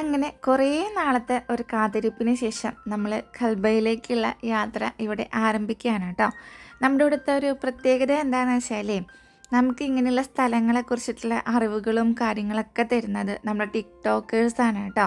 അങ്ങനെ കുറേ നാളത്തെ ഒരു കാത്തിരിപ്പിന് ശേഷം നമ്മൾ ഖൽബയിലേക്കുള്ള യാത്ര ഇവിടെ ആരംഭിക്കുകയാണ് കേട്ടോ. നമ്മുടെ ഇവിടുത്തെ ഒരു പ്രത്യേകത എന്താണെന്ന് വെച്ചാൽ നമുക്ക് ഇങ്ങനെയുള്ള സ്ഥലങ്ങളെക്കുറിച്ചിട്ടുള്ള അറിവുകളും കാര്യങ്ങളൊക്കെ തരുന്നത് നമ്മുടെ ടിക്ടോക്കേഴ്സാണ് കേട്ടോ.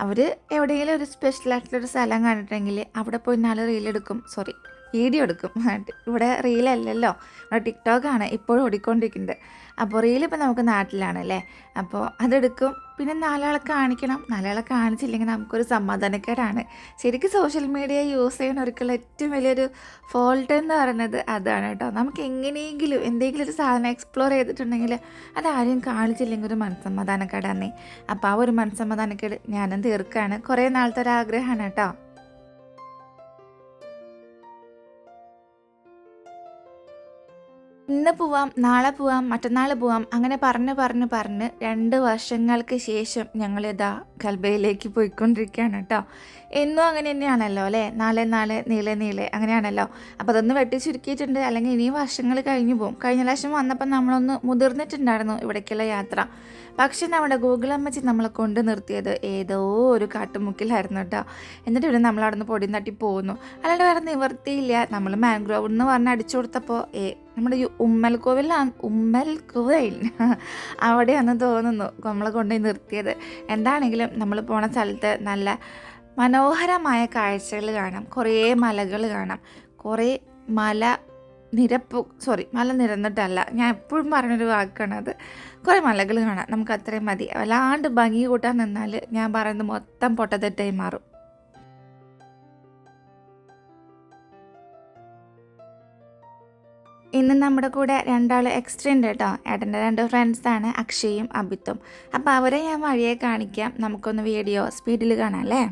അവർ എവിടെയെങ്കിലും ഒരു സ്പെഷ്യൽ ആയിട്ടുള്ളൊരു സ്ഥലം കണ്ടിട്ടുണ്ടെങ്കിൽ അവിടെ പോയി നാല് റീലെടുക്കും സോറി വീഡിയോ എടുക്കും. ഇവിടെ റീലല്ലല്ലോ ഇവിടെ ടിക്ടോക്കാണ് ഇപ്പോഴും ഓടിക്കൊണ്ടിരിക്കുന്നത്. അപ്പോൾ റീൽ ഇപ്പോൾ നമുക്ക് നാട്ടിലാണ് അല്ലേ? അപ്പോൾ അതെടുക്കും. പിന്നെ നാലാളെ കാണിക്കണം. നാലാളെ കാണിച്ചില്ലെങ്കിൽ നമുക്കൊരു സമാധാനക്കേടാണ്. ശരിക്കും സോഷ്യൽ മീഡിയ യൂസ് ചെയ്യണവർക്കുള്ള ഏറ്റവും വലിയൊരു ഫോൾട്ട് എന്ന് പറയുന്നത് അതാണ് കേട്ടോ. നമുക്ക് എങ്ങനെയെങ്കിലും എന്തെങ്കിലും ഒരു സാധനം എക്സ്പ്ലോർ ചെയ്തിട്ടുണ്ടെങ്കിൽ അതാരും കാണിച്ചില്ലെങ്കിൽ ഒരു മനസ്സമാധാനക്കേടാന്നേ അപ്പോൾ ആ ഒരു മനസ്സമാധാനക്കേട് ഞാനും തീർക്കാണ്. കുറേ നാളത്തെ ഒരു ആഗ്രഹമാണ് കേട്ടോ. ഇന്ന് പോവാം നാളെ പോവാം മറ്റന്നാൾ പോവാം അങ്ങനെ പറഞ്ഞ് പറഞ്ഞ് പറഞ്ഞ് രണ്ട് വർഷങ്ങൾക്ക് ശേഷം ഞങ്ങളിതാ കൽബയിലേക്ക് പോയിക്കൊണ്ടിരിക്കുകയാണ് കേട്ടോ. എന്നും അങ്ങനെ തന്നെയാണല്ലോ അല്ലേ? നാളെ നാളെ നീളെ നീളെ അങ്ങനെയാണല്ലോ. അപ്പോൾ അതൊന്ന് വെട്ടി ചുരുക്കിയിട്ടുണ്ട് അല്ലെങ്കിൽ ഇനിയും വർഷങ്ങൾ കഴിഞ്ഞു പോകും. കഴിഞ്ഞ പ്രാവശ്യം വന്നപ്പോൾ നമ്മളൊന്ന് മുതിർന്നിട്ടുണ്ടായിരുന്നു ഇവിടേക്കുള്ള യാത്ര. പക്ഷെ നമ്മുടെ ഗൂഗിൾ അമ്മച്ചി നമ്മളെ കൊണ്ട് നിർത്തിയത് ഏതോ ഒരു കാട്ടുമുക്കിലായിരുന്നു കേട്ടോ എന്നിട്ട് അവിടെ നിന്ന് പൊടി തട്ടി പോകുന്നു അല്ലാണ്ട് വേറെ നിവർത്തിയില്ല നമ്മൾ മാംഗ്രോവ് എന്ന് പറഞ്ഞ് അടിച്ചു കൊടുത്തപ്പോൾ നമ്മുടെ ഈ ഉമ്മൽക്കോവിലാണ് ഉമ്മൽക്കോവിൽ ഉമ്മൽ കോവിൽ അവിടെയാണെന്ന് തോന്നുന്നു നമ്മളെ കൊണ്ടുപോയി നിർത്തിയത്. എന്താണെങ്കിലും നമ്മൾ പോണ സ്ഥലത്ത് നല്ല മനോഹരമായ കാഴ്ചകൾ കാണാം. കുറേ മലകൾ കാണാം. കുറേ മല നിരപ്പ് സോറി മല നിരന്നിട്ടല്ല. ഞാൻ എപ്പോഴും പറഞ്ഞൊരു വാക്കാണ് അത്. കുറേ മലകൾ കാണാം. നമുക്ക് അത്രയും മതി. വല്ലാണ്ട് ഭംഗി കൂട്ടാൻ നിന്നാൽ ഞാൻ പറയുന്നത് മൊത്തം പൊട്ടത്തെറ്റായി മാറും. ഇന്ന് നമ്മുടെ കൂടെ രണ്ടാൾ എക്സ്ട്രാ കേട്ടോ. ഏട്ടന്റെ രണ്ട് ഫ്രണ്ട്സാണ് അക്ഷയും അബിത്തും. അപ്പോൾ അവരെ ഞാൻ വഴിയെ കാണിക്കാം. നമുക്കൊന്ന് വീഡിയോ സ്പീഡിൽ കാണാം അല്ലേ?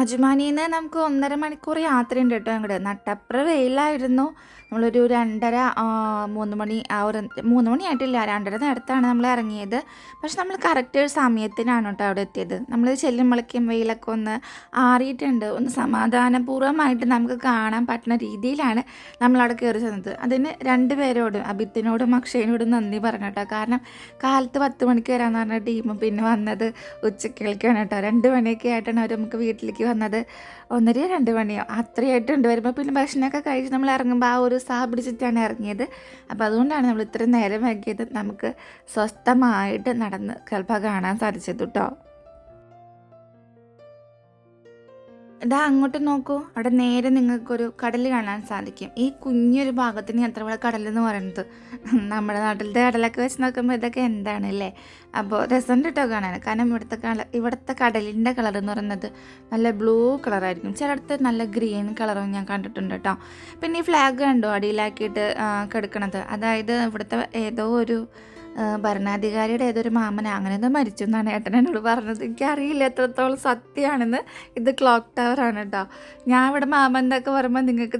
അജ്മാനിയിൽ നിന്ന് നമുക്ക് ഒന്നര മണിക്കൂർ യാത്രയുണ്ട് കേട്ടോ അങ്ങോട്ട് നട്ടപ്ര വെയിലായിരുന്നു. നമ്മളൊരു രണ്ടര മൂന്ന് മണി ആ ഒരു മൂന്ന് മണി ആയിട്ടില്ല രണ്ടര നേരത്താണ് നമ്മൾ ഇറങ്ങിയത്. പക്ഷെ നമ്മൾ കറക്റ്റ് ഒരു സമയത്തിനാണ് കേട്ടോ അവിടെ എത്തിയത്. നമ്മൾ ചെല്ലുമ്പോഴേക്കും വെയിലൊക്കെ ഒന്ന് ആറിയിട്ടുണ്ട്. ഒന്ന് സമാധാനപൂർവമായിട്ട് നമുക്ക് കാണാൻ പറ്റുന്ന രീതിയിലാണ് നമ്മളവിടെ കയറി ചെന്നത്. അതിന് രണ്ട് പേരോടും അഭിത്തിനോടും അക്ഷയനോടും നന്ദി പറഞ്ഞു കേട്ടോ. കാരണം കാലത്ത് പത്ത് മണിക്ക് വരാമെന്ന് പറഞ്ഞ ടീം പിന്നെ വന്നത് ഉച്ചക്കേൾക്കാണ് കേട്ടോ. രണ്ട് മണിയൊക്കെ ആയിട്ടാണ് അവർ നമുക്ക് വീട്ടിലേക്ക് വന്നത് ഒന്നര രണ്ട് മണിയോ അത്രയായിട്ടുണ്ട് വരുമ്പോൾ പിന്നെ ഭക്ഷണമൊക്കെ കഴിച്ച് നമ്മൾ ഇറങ്ങുമ്പോൾ ആ ഒരു സാ പിടിച്ചിട്ടാണ് ഇറങ്ങിയത്. അപ്പോൾ അതുകൊണ്ടാണ് നമ്മൾ ഇത്രയും നേരം വൈകിയത്. നമുക്ക് സ്വസ്ഥമായിട്ട് നടന്ന് ചിലപ്പോൾ കാണാൻ സാധിച്ചത് കേട്ടോ. ഇതാ അങ്ങോട്ട് നോക്കൂ. അവിടെ നേരെ നിങ്ങൾക്കൊരു കടൽ കാണാൻ സാധിക്കും. ഈ കുഞ്ഞൊരു ഭാഗത്തിന് എത്ര വലിയ കടൽ എന്ന് പറയുന്നത്? നമ്മുടെ നാട്ടിലത്തെ കടലൊക്കെ വെച്ച് നോക്കുമ്പോൾ ഇതൊക്കെ എന്താണ് അല്ലേ? അപ്പോൾ രസമുണ്ട് കേട്ടോ കാണാൻ? കാരണം ഇവിടുത്തെ കള ഇവിടുത്തെ കടലിന്റെ കളർ എന്ന് പറയുന്നത് നല്ല ബ്ലൂ കളറായിരിക്കും. ചിലടത്ത് നല്ല ഗ്രീൻ കളറും ഞാൻ കണ്ടിട്ടുണ്ട് കേട്ടോ. പിന്നെ ഈ ഫ്ലാഗ് കണ്ടോ? അടിയിലാക്കിയിട്ട് കിടക്കണത്. അതായത് ഇവിടുത്തെ ഏതോ ഒരു ഭരണാധികാരിയുടെ ഏതൊരു മാമന? അങ്ങനെ എന്തോ മരിച്ചു എന്നാണ് ഏട്ടൻ എന്നോട് പറഞ്ഞത്. എനിക്കറിയില്ല എത്രത്തോളം സത്യമാണെന്ന്. ഇത് ക്ലോക്ക് ടവർ ആണ് കേട്ടോ. ഞാൻ ഇവിടെ മാമൻ എന്നൊക്കെ പറയുമ്പോൾ നിങ്ങൾക്ക്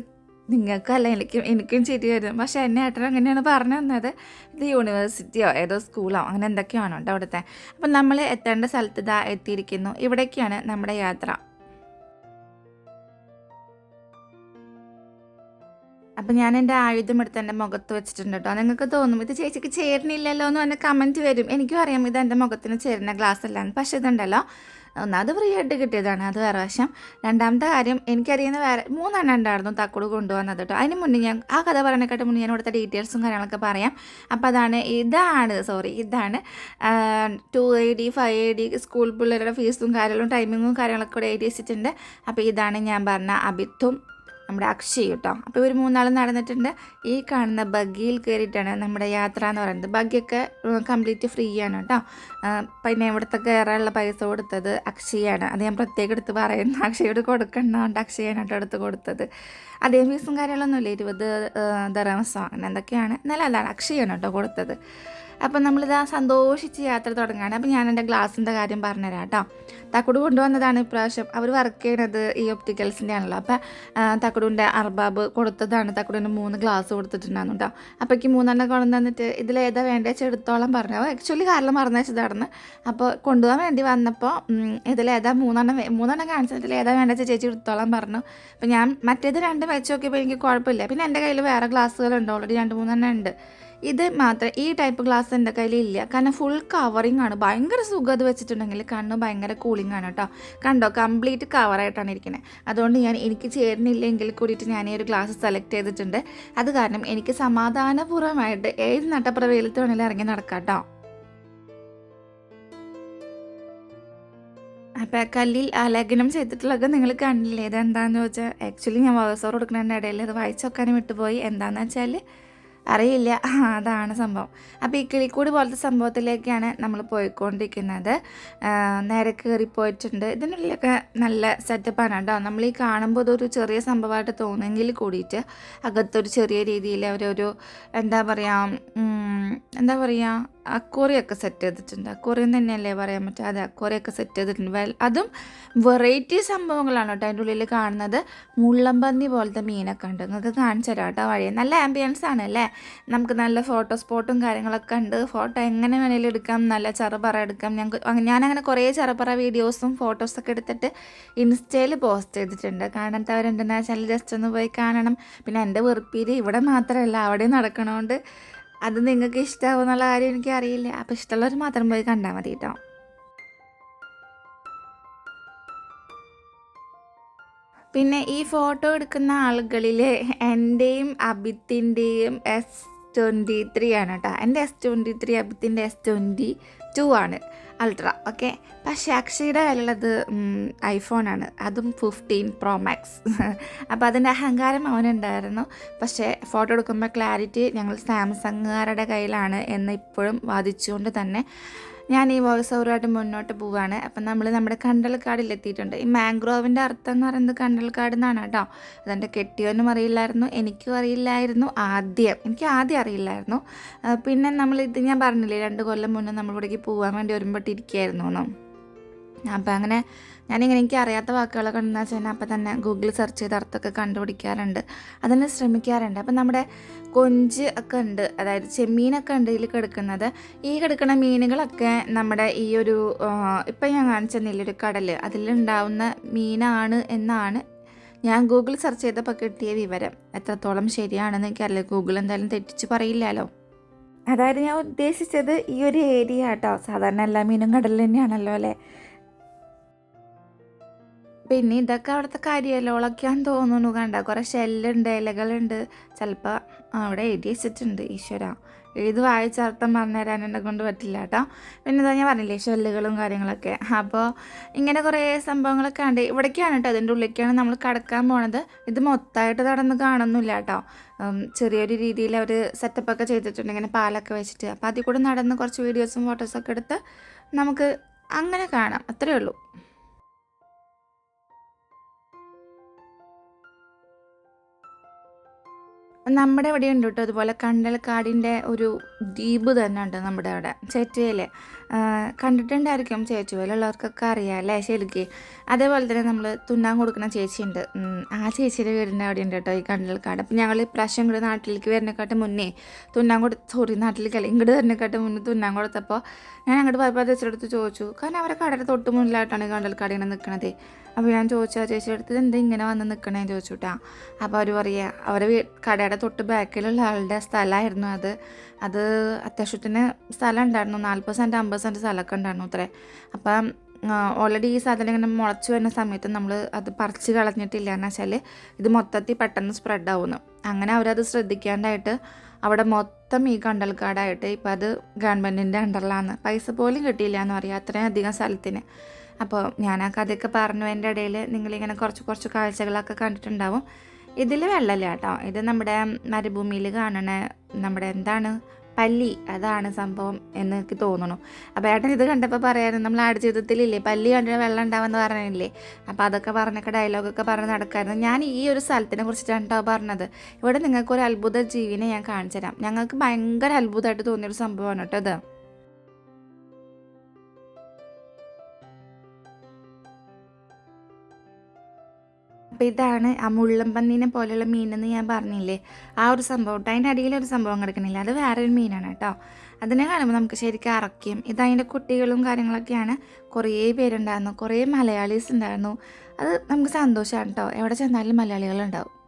നിങ്ങൾക്കല്ല എനിക്കും എനിക്കും ചിരി വരും. പക്ഷേ എന്നെ ഏട്ടൻ അങ്ങനെയാണ് പറഞ്ഞു തന്നത്. ഇത് യൂണിവേഴ്സിറ്റിയോ ഏതോ സ്കൂളോ അങ്ങനെ എന്തൊക്കെയാണോ കേട്ടോ അവിടുത്തെ. അപ്പം നമ്മൾ എത്തേണ്ട സ്ഥലത്ത് ഇതാ എത്തിയിരിക്കുന്നു. ഇവിടേക്കാണ് നമ്മുടെ യാത്ര. അപ്പം ഞാൻ എന്റെ ആയുധം എടുത്ത് എന്റെ മുഖത്ത് വെച്ചിട്ടുണ്ട് കേട്ടോ നിങ്ങൾക്ക് തോന്നും ഇത് ചേച്ചിക്ക് ചേരുന്നില്ലല്ലോ എന്ന് പറഞ്ഞ കമന്റ് വരും. എനിക്കും അറിയാം ഇത് എന്റെ മുഖത്തിന് ചേരുന്ന ഗ്ലാസ് അല്ലാന്ന് പക്ഷേ ഇതുണ്ടല്ലോ ഒന്നാമത് ഫ്രീ ആയിട്ട് കിട്ടിയതാണ് അത് വേറെ വശം. രണ്ടാമത്തെ കാര്യം എനിക്കറിയുന്ന വേറെ മൂന്നെണ്ണം ഉണ്ടായിരുന്നു തക്കോട് കൊണ്ടുവന്നത് കേട്ടോ അതിന് മുന്നേ ഞാൻ ആ കഥ പറയണേക്കാട്ട് മുന്നേ ഞാൻ ഇവിടുത്തെ ഡീറ്റെയിൽസും കാര്യങ്ങളൊക്കെ പറയാം. അപ്പോൾ അതാണ് ഇതാണ് സോറി ഇതാണ്. Two A D five A D school പിള്ളേരുടെ ഫീസും കാര്യങ്ങളും ടൈമിങ്ങും കാര്യങ്ങളൊക്കെ കൂടെ എഴുതി വെച്ചിട്ടുണ്ട്. അപ്പോൾ ഇതാണ് ഞാൻ പറഞ്ഞ അഭിത്തും നമ്മുടെ അക്ഷയ് കേട്ടോ. അപ്പോൾ ഒരു മൂന്നാൾ നടന്നിട്ടുണ്ട്. ഈ കാണുന്ന ബഗ്ഗിയിൽ കയറിയിട്ടാണ് നമ്മുടെ യാത്ര എന്ന് പറയുന്നത്. ബഗ്ഗിയൊക്കെ കംപ്ലീറ്റ് ഫ്രീ ആണ് കേട്ടോ. പിന്നെ ഇവിടുത്തെ കയറാനുള്ള പൈസ കൊടുത്തത് അക്ഷയാണ്. അത് ഞാൻ പ്രത്യേകം എടുത്ത് പറയുന്നു. അക്ഷയോട് കൊടുക്കണോണ്ട് അക്ഷയാണ് കേട്ടോ എടുത്ത് കൊടുത്തത്. അതേ ഫീസും കാര്യങ്ങളൊന്നുമില്ല ഇരുപത് ദറമസോ അങ്ങനെ എന്തൊക്കെയാണ്. എന്നാലും അതാണ് അക്ഷയാണ് കേട്ടോ കൊടുത്തത്. അപ്പം നമ്മളിതാ സന്തോഷിച്ച് യാത്ര തുടങ്ങുകയാണ്. അപ്പം ഞാൻ എന്റെ ഗ്ലാസിന്റെ കാര്യം പറഞ്ഞുതരാം കേട്ടോ. തക്കുട് കൊണ്ടുവന്നതാണ് ഇപ്രാവശ്യം. അവർ വർക്ക് ചെയ്യണത് ഈ ഒപ്റ്റിക്കൽസിന്റെ ആണല്ലോ അപ്പം തക്കുടിന്റെ അർബാബ് കൊടുത്തതാണ്. തക്കുടിന് മൂന്ന് ഗ്ലാസ് കൊടുത്തിട്ടുണ്ടായിരുന്നു കേട്ടോ അപ്പോഴേക്ക് മൂന്നെണ്ണം കൊണ്ടു തന്നിട്ട് ഇതിലേതാ വെച്ചാൽ എടുത്തോളം പറഞ്ഞു. ആക്ച്വലി കാരണം മറന്നു വെച്ചതായിരുന്നു. അപ്പോൾ കൊണ്ടുപോകാൻ വേണ്ടി വന്നപ്പോൾ ഇതിലേതാ മൂന്നെണ്ണം മൂന്നെണ്ണം കാണിച്ചതിൽ ഏതാ വേണ്ടത് വെച്ചാൽ ചേച്ചി എടുത്തോളം പറഞ്ഞു. അപ്പം ഞാൻ മറ്റേത് രണ്ടും വെച്ച് നോക്കിയപ്പോൾ എനിക്ക് കുഴപ്പമില്ല. പിന്നെ എന്റെ കയ്യിൽ വേറെ ഗ്ലാസ്സുകളുണ്ട് ഓൾറെഡി രണ്ട് മൂന്നെണ്ണം ഉണ്ട്. ഇത് മാത്രം ഈ ടൈപ്പ് ഗ്ലാസ് എന്റെ കയ്യിൽ ഇല്ല കാരണം ഫുൾ കവറിങ് ആണ്. ഭയങ്കര സുഖം അത് വെച്ചിട്ടുണ്ടെങ്കിൽ കണ്ണ് ഭയങ്കര കൂളിംഗ് ആണ് കേട്ടോ കണ്ടോ? കംപ്ലീറ്റ് കവറായിട്ടാണ് ഇരിക്കുന്നത് അതുകൊണ്ട് ഞാൻ എനിക്ക് ചേരുന്നില്ലെങ്കിൽ കൂടിയിട്ട് ഞാൻ ഈ ഒരു ഗ്ലാസ് സെലക്ട് ചെയ്തിട്ടുണ്ട്. അത് കാരണം എനിക്ക് സമാധാനപൂർവമായിട്ട് ഏത് നട്ടപ്പുറ വെയിലത്ത് വേണമെങ്കിലും ഇറങ്ങി നടക്കാം കേട്ടോ അപ്പം കല്ലിൽ ആലേഖനം ചെയ്തിട്ടുള്ളത് നിങ്ങൾ കണ്ടില്ലേ? ഇത് എന്താണെന്ന് ചോദിച്ചാൽ ആക്ച്വലി ഞാൻ വോയിസ് ഓവർ കൊടുക്കുന്നതിന്റെ ഇടയിൽ അത് വായിച്ചു നോക്കാനും വിട്ടുപോയി. എന്താണെന്ന് വെച്ചാൽ അറിയില്ല. അതാണ് സംഭവം. അപ്പോൾ ഈ കിളിക്കൂട് പോലത്തെ സംഭവത്തിലേക്കാണ് നമ്മൾ പോയിക്കൊണ്ടിരിക്കുന്നത്. നേരെ കയറി പോയിട്ടുണ്ട്. ഇതിനുള്ളിലൊക്കെ നല്ല സെറ്റപ്പാണ് കേട്ടോ. നമ്മൾ ഈ കാണുമ്പോൾ ഇതൊരു ചെറിയ സംഭവമായിട്ട് തോന്നുമെങ്കിൽ കൂടിയിട്ട് അകത്തൊരു ചെറിയ രീതിയിൽ അവരൊരു എന്താ പറയുക എന്താ പറയുക അക്കോറിയൊക്കെ സെറ്റ് ചെയ്തിട്ടുണ്ട്. അക്കോറിയം തന്നെയല്ലേ പറയാൻ പറ്റുക? അതെ അക്കോറിയൊക്കെ സെറ്റ് ചെയ്തിട്ടുണ്ട്. വെൽ അതും വെറൈറ്റി സംഭവങ്ങളാണ് കേട്ടോ അതിന്റെ ഉള്ളിൽ കാണുന്നത്. മുള്ളമ്പന്നി പോലത്തെ മീനൊക്കെ ഉണ്ട്. നിങ്ങൾക്ക് കാണിച്ചു തരാം കേട്ടോ വഴി നല്ല ആംബിയൻസ് ആണ് അല്ലേ? നമുക്ക് നല്ല ഫോട്ടോ സ്പോട്ടും കാര്യങ്ങളൊക്കെ ഉണ്ട്. ഫോട്ടോ എങ്ങനെ വേണേലും എടുക്കാം. നല്ല ചെറുപറ എടുക്കാം. ഞങ്ങൾക്ക് ഞാനങ്ങനെ കുറേ ചെറുപറ വീഡിയോസും ഫോട്ടോസൊക്കെ എടുത്തിട്ട് ഇൻസ്റ്റയിൽ പോസ്റ്റ് ചെയ്തിട്ടുണ്ട്. കാണാത്തവരുണ്ടെന്ന് വെച്ചാൽ ജസ്റ്റ് ഒന്ന് പോയി കാണണം. പിന്നെ എന്റെ വെറുപ്പീര് ഇവിടെ മാത്രമല്ല അവിടെ നടക്കണോണ്ട് അത് നിങ്ങൾക്ക് ഇഷ്ടമാവും എന്നുള്ള കാര്യം എനിക്ക് അറിയില്ല. അപ്പോൾ ഇഷ്ടമുള്ളവർ മാത്രം പോയി കണ്ടാൽ മതി കേട്ടോ പിന്നെ ഈ ഫോട്ടോ എടുക്കുന്ന ആളുകളിൽ എന്റെയും അബിത്തിന്റെയും എസ് ട്വന്റി ത്രീ ആണ് കേട്ടോ എന്റെ എസ് ട്വന്റി ത്രീ അബിത്തിന്റെ എസ് ട്വന്റി ടു ആണ്. അൾട്രാ ഓക്കെ പക്ഷേ അക്ഷയുടെ കയ്യിലുള്ളത് ഐഫോണാണ് അതും ഫിഫ്റ്റീൻ പ്രോ മാക്സ് അപ്പോൾ അതിന്റെ അഹങ്കാരം അവനുണ്ടായിരുന്നു. പക്ഷേ ഫോട്ടോ എടുക്കുമ്പോൾ ക്ലാരിറ്റി ഞങ്ങൾ സാംസങ്ങുകാരുടെ കയ്യിലാണ് എന്ന് ഇപ്പോഴും വാദിച്ചുകൊണ്ട് തന്നെ ഞാൻ ഈ വോയിസ് ഓവറുമായിട്ട് മുന്നോട്ട് പോവുകയാണ് അപ്പം നമ്മൾ നമ്മുടെ കണ്ടൽക്കാടിൽ എത്തിയിട്ടുണ്ട് ഈ മാംഗ്രോവിന്റെ അർത്ഥം എന്ന് പറയുന്നത് കണ്ടൽക്കാട് എന്നാണ് കേട്ടോ. അതെന്റെ കെട്ടിയവനും അറിയില്ലായിരുന്നു. എനിക്കും അറിയില്ലായിരുന്നു ആദ്യം. എനിക്ക് ആദ്യം അറിയില്ലായിരുന്നു. പിന്നെ നമ്മൾ ഇത് ഞാൻ പറഞ്ഞില്ലേ രണ്ട് കൊല്ലം മുന്നേ നമ്മളിവിടേക്ക് പോകാൻ വേണ്ടി ഒരുമ്പോട്ടിരിക്കുകയായിരുന്നു അപ്പം അങ്ങനെ ഞാനിങ്ങനെ എനിക്ക് അറിയാത്ത വാക്കുകളൊക്കെ ഉണ്ടെന്ന് വെച്ച് കഴിഞ്ഞാൽ അപ്പം തന്നെ ഗൂഗിൾ സെർച്ച് ചെയ്ത് അർത്ഥമൊക്കെ കണ്ടുപിടിക്കാറുണ്ട്. അതിന് ശ്രമിക്കാറുണ്ട്. അപ്പം നമ്മുടെ കൊഞ്ച് ഒക്കെ ഉണ്ട്. അതായത് ചെമ്മീനൊക്കെ ഉണ്ട് ഇതിൽ കിടക്കുന്നത്. ഈ കിടക്കുന്ന മീനുകളൊക്കെ നമ്മുടെ ഈ ഒരു ഇപ്പം ഞാൻ കാണിച്ച നെല്ലൊരു കടൽ അതിലുണ്ടാവുന്ന മീനാണ് എന്നാണ് ഞാൻ ഗൂഗിൾ സെർച്ച് ചെയ്തപ്പോൾ കിട്ടിയ വിവരം. എത്രത്തോളം ശരിയാണെന്ന് എനിക്കറിയില്ല ഗൂഗിൾ എന്തായാലും തെറ്റിച്ച് പറയില്ലല്ലോ അതായത് ഞാൻ ഉദ്ദേശിച്ചത് ഈ ഒരു ഏരിയ കേട്ടോ സാധാരണ എല്ലാ മീനും കടലിൽ തന്നെയാണല്ലോ അല്ലേ? പിന്നെ ഇതൊക്കെ അവിടുത്തെ കരിയലോളൊക്കെയാന്ന് തോന്നുന്നു കണ്ട. കുറേ ഷെല്ലുണ്ട് ഇലകളുണ്ട്. ചിലപ്പോൾ അവിടെ എഴുതി വെച്ചിട്ടുണ്ട് ഈശ്വര. എഴുതി വായിച്ചർത്ഥം പറഞ്ഞുതരാൻ എന്നെ കൊണ്ട് പറ്റില്ല കേട്ടോ. പിന്നെ ഞാൻ പറഞ്ഞില്ലേ ഷെല്ലുകളും കാര്യങ്ങളൊക്കെ. അപ്പോൾ ഇങ്ങനെ കുറേ സംഭവങ്ങളൊക്കെ ഉണ്ട് ഇവിടേക്കാണ് കേട്ടോ അതിന്റെ ഉള്ളിലേക്കാണ് നമ്മൾ കടക്കാൻ പോണത്. ഇത് മൊത്തമായിട്ട് നടന്ന് കാണുന്നില്ല കേട്ടോ. ചെറിയൊരു രീതിയിൽ അവർ സെറ്റപ്പൊക്കെ ചെയ്തിട്ടുണ്ട്. ഇങ്ങനെ പാലൊക്കെ വെച്ചിട്ട്. അപ്പോൾ അതിൽ കൂടെ നടന്ന് കുറച്ച് വീഡിയോസും ഫോട്ടോസൊക്കെ എടുത്ത് നമുക്ക് അങ്ങനെ കാണാം. അത്രയേ ഉള്ളൂ. നമ്മുടെ ഇവിടെ ഉണ്ട് കേട്ടോ അതുപോലെ കണ്ടൽക്കാടിന്റെ ഒരു ദ്വീപ് തന്നെ ഉണ്ട് നമ്മുടെ അവിടെ ചേറ്റുവയിൽ കണ്ടിട്ടുണ്ടായിരിക്കും ചേച്ചുവേലുള്ളവർക്കൊക്കെ അറിയാം അല്ലേ ശരിക്ക്? അതേപോലെ തന്നെ നമ്മൾ തുന്നാൻ കൊടുക്കുന്ന ചേച്ചിയുണ്ട്. ആ ചേച്ചിയുടെ വീടിന്റെ അവിടെ ഉണ്ട് കേട്ടോ ഈ കണ്ടൽക്കാട്. അപ്പം ഞങ്ങൾ ഇപ്രാവശ്യം ഇങ്ങോട്ട് നാട്ടിലേക്ക് വരുന്നേക്കാട്ട് മുന്നേ തുന്നാൻ കൊടു സോറി നാട്ടിലേക്കല്ല ഇങ്ങോട്ട് വരുന്നേക്കാട്ട് മുന്നേ തുന്നാൻ കൊടുത്തപ്പോൾ ഞാൻ അങ്ങോട്ട് പോയപ്പോൾ അത് ചോദിച്ചു. കാരണം അവരെ കടയുടെ തൊട്ട് മുന്നിലായിട്ടാണ് ഈ കണ്ടൽക്കാട് ഇങ്ങനെ നിൽക്കണത് അപ്പോൾ ഞാൻ ചോദിച്ചു ആ ചേച്ചിയുടെ അടുത്ത് എന്താ ഇങ്ങനെ വന്ന് നിൽക്കണേന്ന് ചോദിച്ചു കേട്ടാ അപ്പോൾ അവർ പറയുക അവരെ കടയുടെ തൊട്ട് ബാക്കിലുള്ള ആളുടെ സ്ഥലമായിരുന്നു അത്. അത് അത്യാവശ്യത്തിന് സ്ഥലം ഉണ്ടായിരുന്നു. നാൽപ്പത് സെന്റ് അമ്പത് സെന്റ് സ്ഥലമൊക്കെ ഉണ്ടായിരുന്നു അത്രേ. അപ്പം ഓൾറെഡി ഈ സാധനം ഇങ്ങനെ മുളച്ച് വരുന്ന സമയത്ത് നമ്മൾ അത് പറിച്ച് കളഞ്ഞിട്ടില്ല എന്ന് വെച്ചാൽ ഇത് മൊത്തത്തിൽ പെട്ടെന്ന് സ്പ്രെഡ് ആവുന്നു. അങ്ങനെ അവരത് ശ്രദ്ധിക്കാണ്ടായിട്ട് അവിടെ മൊത്തം ഈ കണ്ടൽക്കാടായിട്ട് ഇപ്പം അത് ഗവൺമെന്റിന്റെ അണ്ടറിലാണ് പൈസ പോലും കിട്ടിയില്ല എന്ന് പറയാം അത്രയും അധികം സ്ഥലത്തിന്. അപ്പോൾ ഞാൻ ആ കഥയൊക്കെ പറഞ്ഞു എന്റെ ഇടയിൽ നിങ്ങളിങ്ങനെ കുറച്ച് കുറച്ച് കാഴ്ചകളൊക്കെ കണ്ടിട്ടുണ്ടാവും. ഇതിൽ വെള്ളമില്ല കേട്ടോ. ഇത് നമ്മുടെ മരുഭൂമിയിൽ കാണണ നമ്മുടെ എന്താണ്? പല്ലി. അതാണ് സംഭവം എന്ന് എനിക്ക് തോന്നുന്നു. അപ്പോൾ ഏട്ടൻ ഇത് കണ്ടപ്പോൾ പറയാനും നമ്മൾ ആട് ജീവിതത്തിലില്ലേ പല്ലി കണ്ടിട്ട് വെള്ളം ഉണ്ടാവുമെന്ന് പറഞ്ഞില്ലേ? അപ്പോൾ അതൊക്കെ പറഞ്ഞൊക്കെ ഡയലോഗൊക്കെ പറഞ്ഞ് നടക്കായിരുന്നു. ഞാൻ ഈ ഒരു സ്ഥലത്തിനെ കുറിച്ചിട്ടാണ് കേട്ടോ പറഞ്ഞത്. ഇവിടെ നിങ്ങൾക്ക് ഒരു അത്ഭുത ജീവിനെ ഞാൻ കാണിച്ചു തരാം ഞങ്ങൾക്ക് ഭയങ്കര അത്ഭുതമായിട്ട് തോന്നിയൊരു സംഭവമാണ് കേട്ടോ ഇത്. അപ്പോൾ ഇതാണ് ആ മുള്ളമ്പന്നീനെ പോലെയുള്ള മീനെന്ന് ഞാൻ പറഞ്ഞില്ലേ? ആ ഒരു സംഭവം. അതിന്റെ ഒരു സംഭവം കിടക്കുന്നില്ല അത് വേറൊരു മീനാണ് കേട്ടോ അതിനെ കാണുമ്പോൾ നമുക്ക് ശരിക്കും അറക്കും ഇത് അതിന്റെ കുട്ടികളും കാര്യങ്ങളൊക്കെയാണ്. കുറേ പേരുണ്ടായിരുന്നു. കുറേ മലയാളീസ് ഉണ്ടായിരുന്നു. അത് നമുക്ക് സന്തോഷമാണ് കേട്ടോ എവിടെ ചെന്നാലും മലയാളികളുണ്ടാവും.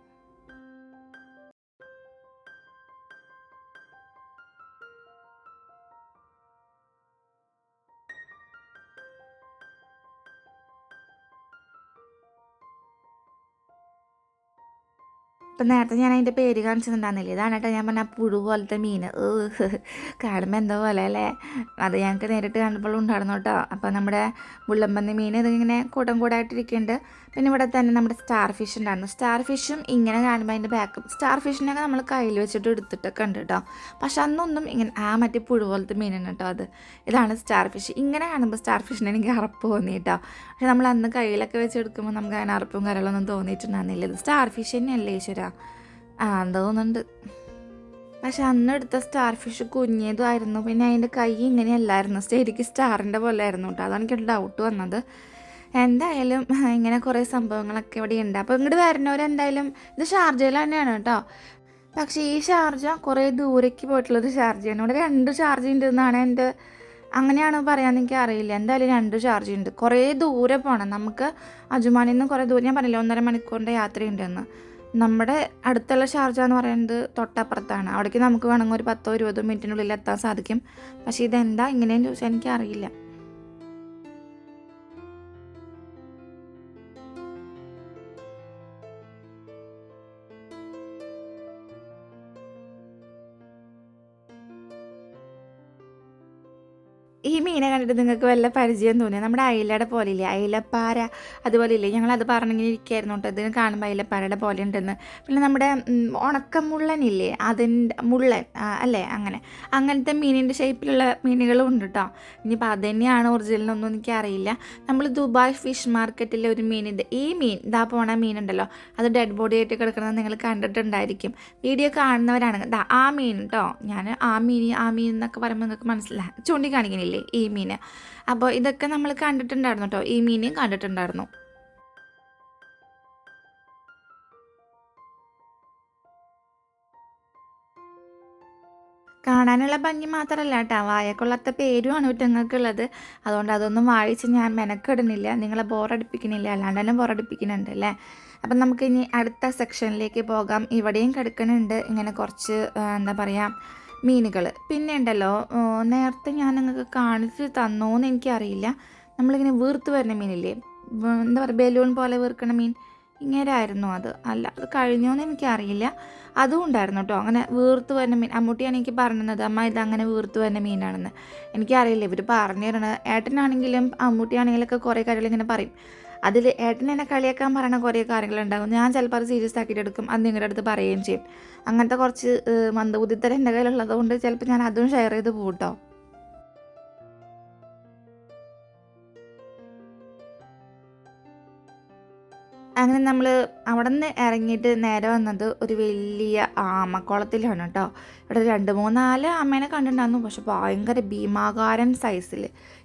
ഇപ്പം നേരത്തെ ഞാൻ അതിന്റെ പേര് കാണിച്ചിട്ടുണ്ടായിരുന്നില്ല? ഇതാണ് കേട്ടോ ഞാൻ പറഞ്ഞ പുഴു പോലത്തെ മീൻ. കാണുമ്പോൾ എന്തോ പോലെ അല്ലേ? അത് ഞങ്ങൾക്ക് നേരിട്ട് കണ്ടപ്പോൾ ഉണ്ടായിരുന്നു കേട്ടോ. അപ്പോൾ നമ്മുടെ മുള്ളമ്പന്നി മീൻ ഇതിങ്ങനെ കൂട്ടം കൂടായിട്ടിരിക്കുന്നുണ്ട്. പിന്നെ ഇവിടെ തന്നെ നമ്മുടെ സ്റ്റാർ ഫിഷ് ഉണ്ടായിരുന്നു. സ്റ്റാർ ഫിഷും ഇങ്ങനെ കാണുമ്പോൾ അതിന്റെ ബാക്ക് സ്റ്റാർ ഫിഷിനൊക്കെ നമ്മൾ കയ്യിൽ വെച്ചിട്ട് എടുത്തിട്ടൊക്കെ ഉണ്ട് കേട്ടോ. പക്ഷെ അന്നൊന്നും ഇങ്ങനെ ആ മറ്റേ പുഴു പോലത്തെ മീനാണ് കേട്ടോ അത്. ഇതാണ് സ്റ്റാർ ഫിഷ് ഇങ്ങനെ കാണുമ്പോൾ സ്റ്റാർ ഫിഷിന് എനിക്ക് അറപ്പ് തോന്നി കേട്ടോ. പക്ഷെ നമ്മൾ അന്ന് കയ്യിലൊക്കെ വെച്ച് എടുക്കുമ്പോൾ നമുക്ക് അങ്ങനെ അറപ്പും കരളൊന്നും തോന്നിയിട്ടുണ്ടായിരുന്നില്ല. സ്റ്റാർ ഫിഷ് തന്നെയല്ലേ ഈശ്വര? ആ തോന്നുന്നുണ്ട്. പക്ഷെ അന്ന് എടുത്ത സ്റ്റാർ ഫിഷ് കുഞ്ഞേതുമായിരുന്നു പിന്നെ അതിന്റെ കൈ ഇങ്ങനെയല്ലായിരുന്നു. ശരിക്ക് സ്റ്റാറിന്റെ പോലെ ആയിരുന്നു കേട്ടോ. അതാണ് എനിക്ക് ഡൗട്ട് വന്നത്. എന്തായാലും ഇങ്ങനെ കുറേ സംഭവങ്ങളൊക്കെ ഇവിടെ ഉണ്ട്. അപ്പോൾ ഇങ്ങോട്ട് വരുന്നവരെന്തായാലും ഇത് ഷാർജയിൽ തന്നെയാണ് കേട്ടോ. പക്ഷേ ഈ ഷാർജ കുറേ ദൂരേക്ക് പോയിട്ടുള്ളൊരു ഷാർജയാണ്. ഇവിടെ രണ്ട് ഷാർജ് ഉണ്ട് എന്നാണ് എന്റെ അങ്ങനെയാണ് പറയാൻ എനിക്ക് അറിയില്ല. എന്തായാലും രണ്ട് ഷാർജ് ഉണ്ട്. കുറേ ദൂരെ പോകണം നമുക്ക് അജുമാനിൽ നിന്ന് കുറേ ദൂരം ഞാൻ പറഞ്ഞില്ല ഒന്നര മണിക്കൂറിന്റെ യാത്രയുണ്ടെന്ന്. നമ്മുടെ അടുത്തുള്ള ഷാർജ എന്ന് പറയുന്നത് തൊട്ടപ്പുറത്താണ്. അവിടേക്ക് നമുക്ക് വേണമെങ്കിൽ ഒരു പത്തോ ഇരുപതോ മിനിറ്റിനുള്ളിൽ എത്താൻ സാധിക്കും. പക്ഷേ ഇതെന്താ ഇങ്ങനെയെന്ന് ചോദിച്ചാൽ എനിക്ക് അറിയില്ല ഈ മീനെ കണ്ടിട്ട് നിങ്ങൾക്ക് വല്ല പരിചയം തോന്നിയത് നമ്മുടെ അയിലയുടെ പോലെ ഇല്ലേ അയിലപ്പാര അതുപോലെ ഇല്ലേ ഞങ്ങളത് പറഞ്ഞിങ്ങനെ ഇരിക്കുകയായിരുന്നു കേട്ടോ. ഇതിന് കാണുമ്പോൾ അയിലപ്പാരയുടെ പോലെ ഉണ്ടെന്ന്. പിന്നെ നമ്മുടെ ഉണക്കമുള്ളനില്ലേ? അതിന്റെ മുള്ളൻ അല്ലേ? അങ്ങനെ. അങ്ങനത്തെ മീനിന്റെ ഷേപ്പിലുള്ള മീനുകളും ഉണ്ട് കേട്ടോ. ഇനിയിപ്പോൾ അത് തന്നെയാണ് ഒറിജിനലൊന്നും എനിക്കറിയില്ല. നമ്മൾ ദുബായ് ഫിഷ് മാർക്കറ്റിലെ ഒരു മീനിന്റെ ഈ മീൻ ഇതാ പോണ മീനുണ്ടല്ലോ. അത് ഡെഡ് ബോഡി ആയിട്ട് കിടക്കുന്നത് നിങ്ങൾ കണ്ടിട്ടുണ്ടായിരിക്കും. വീഡിയോ കാണുന്നവരാണ്. ദാ ആ മീൻ കേട്ടോ. ഞാൻ ആ മീൻ ആ മീൻ എന്നൊക്കെ പറയുമ്പോൾ നിങ്ങൾക്ക് മനസ്സിലായി ചൂണ്ടിക്കാണിക്കണില്ലേ ഈ മീൻ. അപ്പോൾ ഇതൊക്കെ നമ്മൾ കണ്ടിട്ടുണ്ടായിരുന്നു കേട്ടോ ഈ മീനെയും കണ്ടിട്ടുണ്ടായിരുന്നു. കാണാനുള്ള ഭംഗി മാത്രമല്ല കേട്ടോ വായക്കൊള്ളാത്ത പേരുമാണ് കുറ്റങ്ങൾക്കുള്ളത് അതുകൊണ്ട് അതൊന്നും വായിച്ച് ഞാൻ മെനക്കെടുന്നില്ല. നിങ്ങളെ ബോറടിപ്പിക്കുന്നില്ല. അല്ലാണ്ട് തന്നെ ബോറടിപ്പിക്കുന്നുണ്ട് അല്ലേ അപ്പം നമുക്കിനി അടുത്ത സെക്ഷനിലേക്ക് പോകാം. ഇവിടെയും കിടക്കുന്നുണ്ട്. ഇങ്ങനെ കുറച്ച് എന്താ പറയുക മീനുകൾ പിന്നെ ഉണ്ടല്ലോ നേരത്തെ ഞാൻ നിങ്ങൾക്ക് കാണിച്ച് തന്നോന്ന് എനിക്കറിയില്ല. നമ്മളിങ്ങനെ വീർത്ത് വരുന്ന മീനില്ലേ? എന്താ പറയുക ബലൂൺ പോലെ വീർക്കണ മീൻ? ഇങ്ങനെ ആയിരുന്നു അത്. അല്ല അത് കഴിഞ്ഞോന്ന് എനിക്കറിയില്ല. അതും ഉണ്ടായിരുന്നു കേട്ടോ അങ്ങനെ വീർത്ത് വരുന്ന മീൻ. അമ്മൂട്ടിയാണ് എനിക്ക് പറഞ്ഞത് അമ്മ ഇത് അങ്ങനെ വീർത്ത് വരുന്ന മീനാണെന്ന്. എനിക്കറിയില്ല ഇവർ പറഞ്ഞു തരണത്. ഏട്ടനാണെങ്കിലും അമ്മൂട്ടിയാണെങ്കിലും ഒക്കെ കുറേ കാര്യങ്ങൾ ഇങ്ങനെ പറയും. അതിൽ ഏട്ടൻ എന്നെ കളിയാക്കാൻ പറയണ കുറേ കാര്യങ്ങളുണ്ടാകും. ഞാൻ ചിലപ്പോൾ അത് സീരിയസ് ആക്കിയിട്ട് എടുക്കും. അത് നിങ്ങളുടെ അടുത്ത് പറയുകയും ചെയ്യും. അങ്ങനത്തെ കുറച്ച് മന്ദബുദ്ധിത്തര എന്റെ കയ്യിലുള്ളത് കൊണ്ട് ചിലപ്പോൾ ഞാൻ അതും ഷെയർ ചെയ്ത് പോട്ടോ അങ്ങനെ നമ്മൾ അവിടെ നിന്ന് ഇറങ്ങിയിട്ട് നേരെ വന്നത് ഒരു വലിയ ആമക്കുളത്തിലാണ് കേട്ടോ ഇവിടെ രണ്ട് മൂന്നാൽ ആമേനെ കണ്ടിട്ടുണ്ടായിരുന്നു. പക്ഷെ ഭയങ്കര ഭീമാകാരൻ സൈസിൽ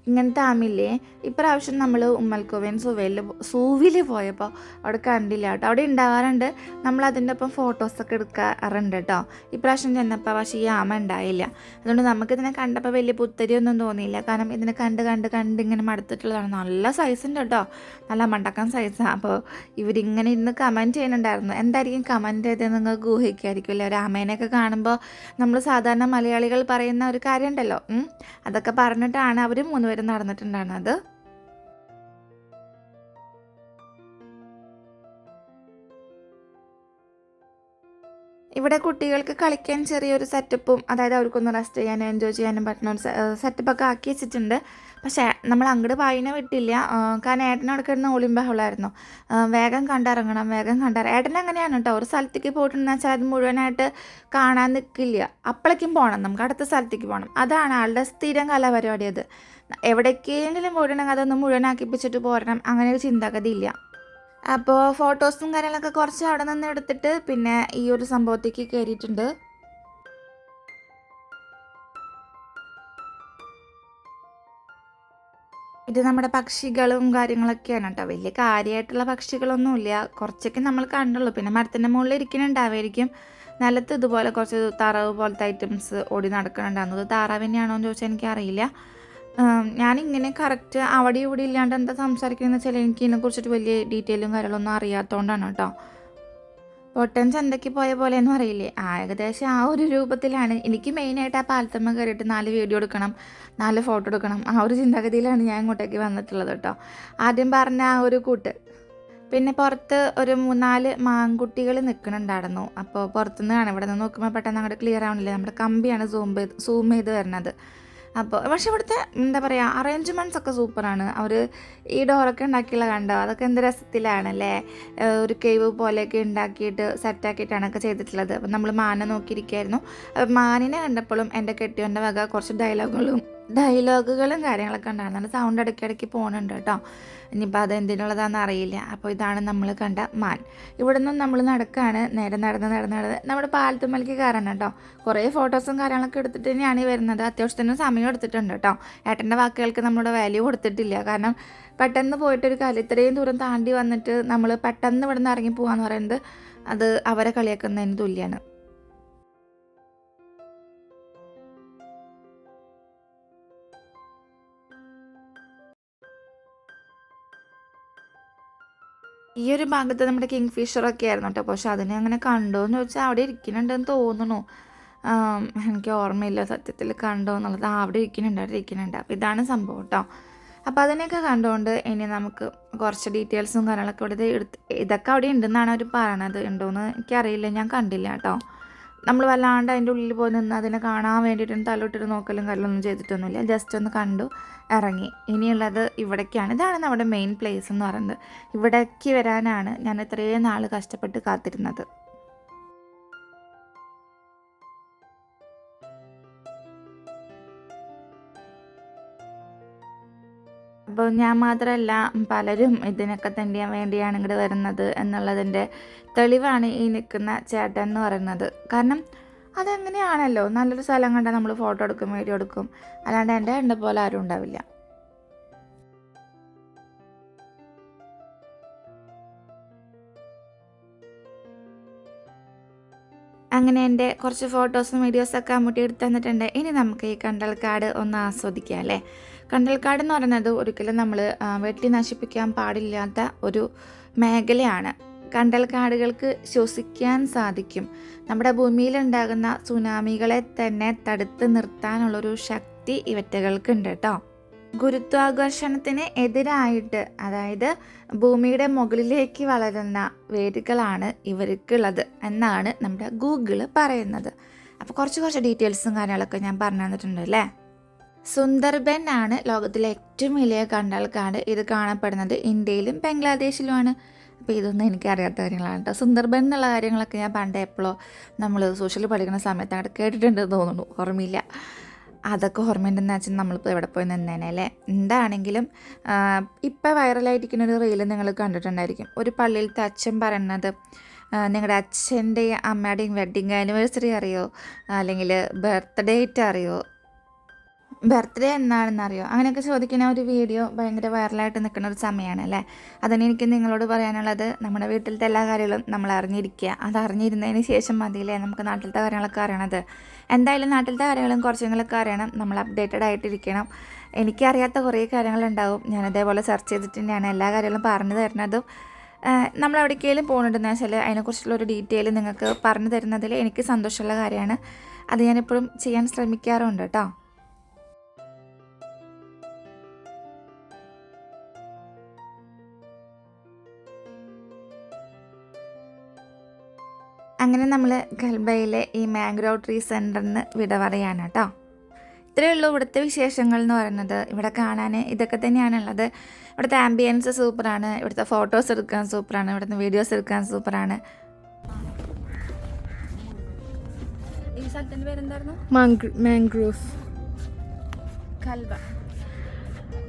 ഇങ്ങനത്തെ ആമില്ലേ ഇപ്രാവശ്യം നമ്മൾ ഉമ്മൽക്കോവൻ സൂവയിൽ സൂവിൽ പോയപ്പോൾ അവിടെ കണ്ടില്ല കേട്ടോ. അവിടെ ഉണ്ടാകാറുണ്ട് നമ്മൾ അതിന്റെ ഒപ്പം ഫോട്ടോസൊക്കെ എടുക്കാറുണ്ട് കേട്ടോ. ഇപ്രാവശ്യം ചെന്നപ്പോൾ പക്ഷേ ഈ ആമ ഉണ്ടായില്ല. അതുകൊണ്ട് നമുക്കിതിനെ കണ്ടപ്പോൾ വലിയ പുത്തരിയൊന്നും തോന്നിയില്ല. കാരണം ഇതിനെ കണ്ട് കണ്ട് കണ്ട് ഇങ്ങനെ മടുത്തിട്ടുള്ളതാണ്. നല്ല സൈസ് ഉണ്ട് കേട്ടോ. നല്ല മണ്ടക്കൻ സൈസാണ് അപ്പോൾ ഇവരിങ്ങനെ ഇന്ന് കമന്റ് ചെയ്യുന്നുണ്ടായിരുന്നു. എന്തായിരിക്കും കമന്റ് ചെയ്തത് നിങ്ങൾക്ക് ഊഹിക്കായിരിക്കും അല്ലേ? ഒരു ആമേനെയൊക്കെ കാണുമ്പോൾ നമ്മൾ സാധാരണ മലയാളികൾ പറയുന്ന ഒരു കാര്യമുണ്ടല്ലോ. അതൊക്കെ പറഞ്ഞിട്ടാണ് അവർ മൂന്നുപേരും നടന്നിട്ടുണ്ടായിരുന്നത് ഇവിടെ കുട്ടികൾക്ക് കളിക്കാൻ ചെറിയൊരു സെറ്റപ്പും അതായത് അവർക്കൊന്ന് റെസ്റ്റ് ചെയ്യാനും എൻജോയ് ചെയ്യാനും പറ്റുന്ന ഒരു സെറ്റപ്പൊക്കെ ആക്കി വെച്ചിട്ടുണ്ട്. പക്ഷേ നമ്മൾ അങ്ങോട്ട് വായന വിട്ടില്ല. കാരണം ഏട്ടനവിടെ കിടന്ന ബഹളമായിരുന്നു വേഗം കണ്ടിറങ്ങണം വേഗം കണ്ടിറങ്ങണം ഏട്ടൻ അങ്ങനെയാണ് കേട്ടോ. ഒരു സ്ഥലത്തേക്ക് പോയിട്ടുണ്ടെന്ന് വെച്ചാൽ അത് മുഴുവനായിട്ട് കാണാൻ നിൽക്കില്ല അപ്പോഴേക്കും പോകണം നമുക്ക് അടുത്ത സ്ഥലത്തേക്ക് പോകണം അതാണ് ആളുടെ സ്ഥിരം കലാപരിപാടി അത്. എവിടേക്കെങ്കിലും പോയിട്ടുണ്ടെങ്കിൽ അതൊന്ന് മുഴുവനാക്കിപ്പിച്ചിട്ട് പോരണം അങ്ങനെ ഒരു ചിന്താഗതി ഇല്ല അപ്പോൾ ഫോട്ടോസും കാര്യങ്ങളൊക്കെ കുറച്ച് അവിടെ നിന്ന് എടുത്തിട്ട് പിന്നെ ഈ ഒരു സംഭവത്തേക്ക് കയറിയിട്ടുണ്ട്. ഇത് നമ്മുടെ പക്ഷികളും കാര്യങ്ങളൊക്കെയാണ് കേട്ടോ. വലിയ കാര്യമായിട്ടുള്ള പക്ഷികളൊന്നുമില്ല. കുറച്ചൊക്കെ നമ്മൾ കണ്ടുള്ളൂ. പിന്നെ മരത്തിന്റെ മുകളിൽ ഇരിക്കുന്നുണ്ടാവായിരിക്കും നിലത്ത് ഇതുപോലെ കുറച്ച് താറാവ് പോലത്തെ ഐറ്റംസ് ഓടി നടക്കുന്നുണ്ടാകുന്നത് താറാവിനെയാണോ എന്ന് ചോദിച്ചാൽ എനിക്കറിയില്ല. ഞാനിങ്ങനെ കറക്റ്റ് അവിടെ ഇവിടെ ഇല്ലാണ്ട് എന്താ സംസാരിക്കുന്നതെന്ന് വെച്ചാൽ എനിക്ക് ഇതിനെക്കുറിച്ചിട്ട് വലിയ ഡീറ്റെയിലും കാര്യങ്ങളൊന്നും അറിയാത്തതുകൊണ്ടാണ് കേട്ടോ. പൊട്ടൻ ചന്തയ്ക്ക് പോയ പോലെ എന്ന് പറയില്ലേ? ആ ഏകദേശം ആ ഒരു രൂപത്തിലാണ്. എനിക്ക് മെയിനായിട്ട് ആ പാലത്തമ്മ കയറിയിട്ട് നാല് വീഡിയോ എടുക്കണം നാല് ഫോട്ടോ എടുക്കണം. ആ ഒരു ചിന്താഗതിയിലാണ് ഞാൻ ഇങ്ങോട്ടേക്ക് വന്നിട്ടുള്ളത് കേട്ടോ. ആദ്യം പറഞ്ഞ ആ ഒരു കൂട്ട്. പിന്നെ പുറത്ത് ഒരു മൂന്നാൽ മാൻകുട്ടികൾ നിൽക്കുന്നുണ്ടായിരുന്നു അപ്പോൾ പുറത്തുനിന്ന് കാണാം ഇവിടെ നിന്ന് നോക്കുമ്പോൾ പെട്ടെന്ന് അങ്ങോട്ട് ക്ലിയർ ആവണില്ല. നമ്മുടെ കമ്പിയാണ് സൂം സൂം ചെയ്ത് വരുന്നത്. അപ്പോൾ പക്ഷെ ഇവിടുത്തെ എന്താ പറയുക അറേഞ്ച്മെന്റ്സ് ഒക്കെ സൂപ്പറാണ്. അവർ ഈ ഡോറൊക്കെ ഉണ്ടാക്കിയുള്ള കണ്ടോ? അതൊക്കെ എന്ത് രസത്തിലാണല്ലേ? ഒരു കേവ് പോലെയൊക്കെ ഉണ്ടാക്കിയിട്ട് സെറ്റാക്കിയിട്ടാണ് ഒക്കെ ചെയ്തിട്ടുള്ളത്. അപ്പം നമ്മൾ മാനെ നോക്കിയിരിക്കുകയായിരുന്നു അപ്പം മാനിനെ കണ്ടപ്പോഴും എന്റെ കെട്ടിയോന്റെ വക കുറച്ച് ഡയലോഗുകളും ഡയലോഗുകളും കാര്യങ്ങളൊക്കെ ഉണ്ടായിരുന്നു. സൗണ്ട് ഇടയ്ക്കിടയ്ക്ക് പോകുന്നുണ്ട് കേട്ടോ. ഇനിയിപ്പോൾ അത് എന്തിനുള്ളതാണെന്ന് അറിയില്ല. അപ്പോൾ ഇതാണ് നമ്മൾ കണ്ട മാൻ. ഇവിടെ നിന്നും നമ്മൾ നടക്കുകയാണ് നേരെ നടന്ന് നടന്ന് നടന്ന് നമ്മുടെ പാലത്തുമ്മലേക്ക് കയറണം കേട്ടോ. കുറേ ഫോട്ടോസും കാര്യങ്ങളൊക്കെ എടുത്തിട്ട് തന്നെയാണ് വരുന്നത്. അത്യാവശ്യത്തിന് സമയം എടുത്തിട്ടുണ്ട് കേട്ടോ. ഏട്ടന്റെ വാക്കുകൾക്ക് നമ്മുടെ വാല്യൂ കൊടുത്തിട്ടില്ല. കാരണം പെട്ടെന്ന് പോയിട്ടൊരു കാര്യം ഇത്രയും ദൂരം താണ്ടി വന്നിട്ട് നമ്മൾ പെട്ടെന്ന് ഇവിടെ നിന്ന് ഇറങ്ങി പോകാന്ന് പറയുന്നത് അത് അവരെ കളിയാക്കുന്നതിന് തുല്യമാണ് ഈ ഒരു ഭാഗത്ത് നമ്മുടെ കിങ് ഫിഷറൊക്കെ ആയിരുന്നു കേട്ടോ. പക്ഷെ അതിനെ അങ്ങനെ കണ്ടോ എന്ന് ചോദിച്ചാൽ അവിടെ ഇരിക്കുന്നുണ്ടെന്ന് തോന്നുന്നു. എനിക്ക് ഓർമ്മയില്ല സത്യത്തിൽ കണ്ടോ എന്നുള്ളത്. അവിടെ ഇരിക്കുന്നുണ്ട് അവിടെ ഇരിക്കുന്നുണ്ട്. അപ്പോൾ ഇതാണ് സംഭവം കേട്ടോ. അപ്പോൾ അതിനെയൊക്കെ കണ്ടുകൊണ്ട് ഇനി നമുക്ക് കുറച്ച് ഡീറ്റെയിൽസും കാര്യങ്ങളൊക്കെ ഇവിടെ എടുത്ത് ഇതൊക്കെ അവിടെ ഉണ്ടെന്നാണ് അവർ പറയണത്. ഉണ്ടോയെന്ന് എനിക്കറിയില്ല ഞാൻ കണ്ടില്ല കേട്ടോ. നമ്മൾ വല്ലാണ്ട് അതിന്റെ ഉള്ളിൽ പോയി നിന്ന് അതിനെ കാണാൻ വേണ്ടിയിട്ട് തലോട്ടിട്ട് നോക്കലും കല്ലൊന്നും ചെയ്തിട്ടൊന്നുമില്ല. ജസ്റ്റ് ഒന്ന് കണ്ടു ഇറങ്ങി. ഇനിയുള്ളത് ഇവിടേക്കാണ്. ഇതാണ് നമ്മുടെ മെയിൻ പ്ലേസ് എന്ന് പറയുന്നത്. ഇവിടേക്ക് വരാനാണ് ഞാൻ ഇത്രയും നാൾ കഷ്ടപ്പെട്ട് കാത്തിരുന്നത്. അപ്പോൾ ഞാൻ മാത്രമല്ല പലരും ഇതിനൊക്കെ തന്നെ വേണ്ടിയാണ് ഇങ്ങോട്ട് വരുന്നത് എന്നുള്ളതിന്റെ തെളിവാണ് ഈ നിൽക്കുന്ന ചേട്ടൻ എന്ന് പറയുന്നത്. കാരണം അതങ്ങനെയാണല്ലോ? നല്ലൊരു സ്ഥലം കണ്ടാൽ നമ്മൾ ഫോട്ടോ എടുക്കും വീഡിയോ എടുക്കും. അല്ലാണ്ട് എന്റെ എന്റെ പോലെ ആരും ഉണ്ടാവില്ല. അങ്ങനെ എന്റെ കുറച്ച് ഫോട്ടോസും വീഡിയോസൊക്കെ അമ്മൂട്ടി എടുത്ത് തന്നിട്ടുണ്ട്. ഇനി നമുക്ക് ഈ കണ്ടൽക്കാട് ഒന്ന് ആസ്വദിക്കാം അല്ലേ? കണ്ടൽക്കാട് എന്ന് പറയുന്നത് ഒരിക്കലും നമ്മൾ വെട്ടി നശിപ്പിക്കാൻ പാടില്ലാത്ത ഒരു മേഖലയാണ്. കണ്ടൽക്കാടുകൾക്ക് ശ്വസിക്കാൻ സാധിക്കും. നമ്മുടെ ഭൂമിയിലുണ്ടാകുന്ന സുനാമികളെ തന്നെ തടുത്ത് നിർത്താനുള്ളൊരു ശക്തി ഇവറ്റകൾക്കുണ്ട് കേട്ടോ ഗുരുത്വാകർഷണത്തിന് എതിരായിട്ട് അതായത് ഭൂമിയുടെ മുകളിലേക്ക് വളരുന്ന വേരുകളാണ് ഇവർക്കുള്ളത് എന്നാണ് നമ്മുടെ ഗൂഗിൾ പറയുന്നത്. അപ്പോൾ കുറച്ച് കുറച്ച് ഡീറ്റെയിൽസും കാര്യങ്ങളൊക്കെ ഞാൻ പറഞ്ഞു തന്നിട്ടുണ്ട് അല്ലേ സുന്ദർബൻ ആണ് ലോകത്തിലെ ഏറ്റവും വലിയ കണ്ടൽക്കാട്. ഇത് കാണപ്പെടുന്നത് ഇന്ത്യയിലും ബംഗ്ലാദേശിലുമാണ്. അപ്പോൾ ഇതൊന്നും എനിക്കറിയാത്ത കാര്യങ്ങളാണ് കേട്ടോ. സുന്ദർബൻ എന്നുള്ള കാര്യങ്ങളൊക്കെ ഞാൻ പണ്ട് എപ്പോഴോ നമ്മൾ സോഷ്യൽ പഠിക്കുന്ന സമയത്ത് അങ്ങോട്ട് കേട്ടിട്ടുണ്ടെന്ന് തോന്നുന്നു. ഓർമ്മയില്ല. അതൊക്കെ ഓർമ്മയുണ്ടെന്ന് വെച്ചാൽ നമ്മളിപ്പോൾ എവിടെ പോയി നിന്നേനെ അല്ലേ? എന്താണെങ്കിലും ഇപ്പം വൈറലായിരിക്കുന്ന ഒരു റീൽ നിങ്ങൾ കണ്ടിട്ടുണ്ടായിരിക്കും. ഒരു പള്ളിയിലത്തെ അച്ഛൻ പറയുന്നത് നിങ്ങളുടെ അച്ഛന്റെയും അമ്മയുടെയും വെഡ്ഡിങ് ആനിവേഴ്സറി അറിയോ? അല്ലെങ്കിൽ ബർത്ത്ഡേറ്റ് അറിയോ? ബർത്ത്ഡേ എന്നാണെന്ന് അറിയോ അങ്ങനെയൊക്കെ ചോദിക്കുന്ന ഒരു വീഡിയോ ഭയങ്കര വൈറലായിട്ട് നിൽക്കുന്ന ഒരു സമയമാണ് അല്ലേ? അതിന് എനിക്ക് നിങ്ങളോട് പറയാനുള്ളത്. നമ്മുടെ വീട്ടിലത്തെ എല്ലാ കാര്യങ്ങളും നമ്മൾ അറിഞ്ഞിരിക്കുക. അത് അറിഞ്ഞിരുന്നതിന് ശേഷം മതിയില്ലേ നമുക്ക് നാട്ടിലത്തെ കാര്യങ്ങളൊക്കെ അറിയണത്? എന്തായാലും നാട്ടിലത്തെ കാര്യങ്ങളും കുറച്ചെങ്കിലൊക്കെ അറിയണം. നമ്മൾ അപ്ഡേറ്റഡ് ആയിട്ടിരിക്കണം. എനിക്കറിയാത്ത കുറേ കാര്യങ്ങളുണ്ടാവും. ഞാൻ അതേപോലെ സെർച്ച് ചെയ്തിട്ട് തന്നെയാണ് എല്ലാ കാര്യങ്ങളും പറഞ്ഞു തരുന്നതും. നമ്മൾ എവിടേക്കെങ്കിലും പോകുന്നുണ്ടെന്ന് വെച്ചാൽ അതിനെക്കുറിച്ചുള്ള ഒരു ഡീറ്റെയിൽ നിങ്ങൾക്ക് പറഞ്ഞു തരുന്നതിൽ എനിക്ക് സന്തോഷമുള്ള കാര്യമാണ്. അത് ഞാനെപ്പോഴും ചെയ്യാൻ ശ്രമിക്കാറുണ്ട് കേട്ടോ അങ്ങനെ നമ്മൾ ഗൽബയിലെ ഈ മാംഗ്രോവ് ട്രീ സെന്ററിന് വിട പറയാണ് കേട്ടോ ഇത്രയേ ഉള്ളൂ ഇവിടുത്തെ വിശേഷങ്ങൾ എന്ന് പറയുന്നത്. ഇവിടെ കാണാൻ ഇതൊക്കെ തന്നെയാണുള്ളത് ഇവിടുത്തെ ആംബിയൻസ് സൂപ്പറാണ്. ഇവിടുത്തെ ഫോട്ടോസ് എടുക്കാൻ സൂപ്പറാണ്. ഇവിടുത്തെ വീഡിയോസ് എടുക്കാൻ സൂപ്പറാണ്. ഈ സ്ഥലത്തിന്റെ പേരെന്തായിരുന്നു? Mangrove Kalba.